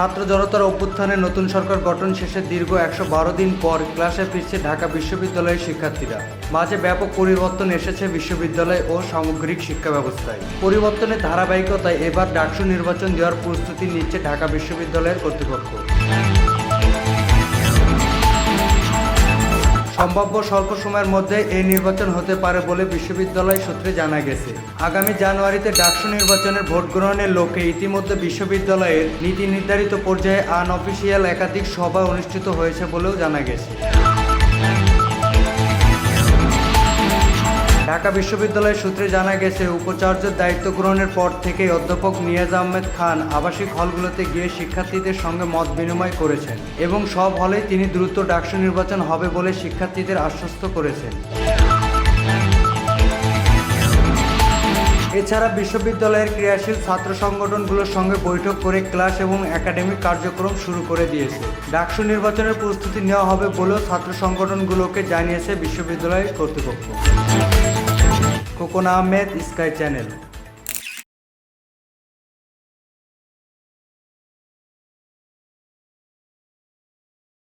ছাত্র জনতার অভ্যুত্থানে নতুন সরকার গঠন শেষে দীর্ঘ একশো বারো দিন পর ক্লাসে ফিরছে ঢাকা বিশ্ববিদ্যালয়ের শিক্ষার্থীরা। মাঝে ব্যাপক পরিবর্তন এসেছে বিশ্ববিদ্যালয় ও সামগ্রিক শিক্ষা ব্যবস্থায়। পরিবর্তনের ধারাবাহিকতায় এবার ডাকসু নির্বাচন দেওয়ার প্রস্তুতি নিচ্ছে ঢাকা বিশ্ববিদ্যালয়ের কর্তৃপক্ষ। সম্ভাব্য স্বল্প সময়ের মধ্যে এই নির্বাচন হতে পারে বলে বিশ্ববিদ্যালয় সূত্রে জানা গেছে। আগামী জানুয়ারিতে ডাকসু নির্বাচনের ভোট গ্রহণের লক্ষ্যে ইতিমধ্যে বিশ্ববিদ্যালয়ের নীতি নির্ধারিত পর্যায়ে আনঅফিসিয়াল একাধিক সভা অনুষ্ঠিত হয়েছে বলেও জানা গেছে। ঢাকা বিশ্ববিদ্যালয়ের সূত্রে জানা গেছে, উপাচার্যের দায়িত্ব গ্রহণের পর থেকেই অধ্যাপক নিয়াজ আহমেদ খান আবাসিক হলগুলোতে গিয়ে শিক্ষার্থীদের সঙ্গে মত বিনিময় করেছেন এবং সব হলেই তিনি দ্রুত ডাকসু নির্বাচন হবে বলে শিক্ষার্থীদের আশ্বস্ত করেছেন। এছাড়া বিশ্ববিদ্যালয়ের ক্রিয়াশীল ছাত্র সংগঠনগুলোর সঙ্গে বৈঠক করে ক্লাস এবং একাডেমিক কার্যক্রম শুরু করে দিয়েছে। ডাকসু নির্বাচনের প্রস্তুতি নেওয়া হবে বলেও ছাত্র সংগঠনগুলোকে জানিয়েছে বিশ্ববিদ্যালয় কর্তৃপক্ষ। Cocoon Ahmed sky channel